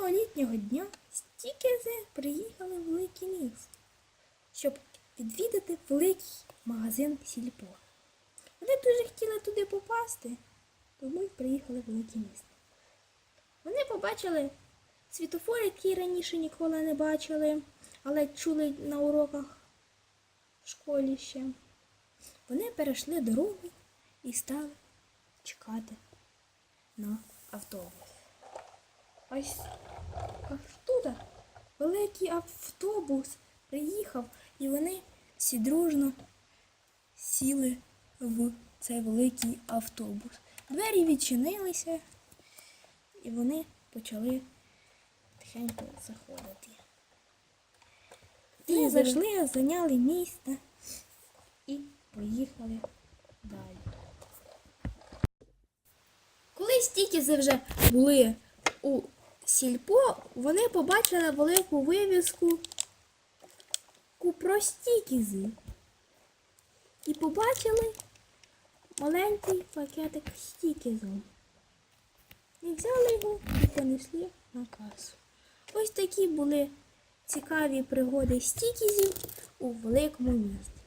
Одного літнього дня стікери приїхали в велике місто, щоб відвідати великий магазин Сільпо. Вони дуже хотіли туди попасти, тому й приїхали в велике місто. Вони побачили світофор, який раніше ніколи не бачили, але чули на уроках в школі ще. Вони перейшли дорогу і стали чекати на автобус. Ось тут великий автобус приїхав, і вони всі дружно сіли в цей великий автобус. Двері відчинилися, і вони почали тихенько заходити. І зайшли, зайняли місце і поїхали далі. Коли стікізи вже були у сільпо, вони побачили велику вивіску ку- про стікізи. І побачили маленький пакетик з стікізом. І взяли його і понесли на касу. Ось такі були цікаві пригоди стікізів у великому місті.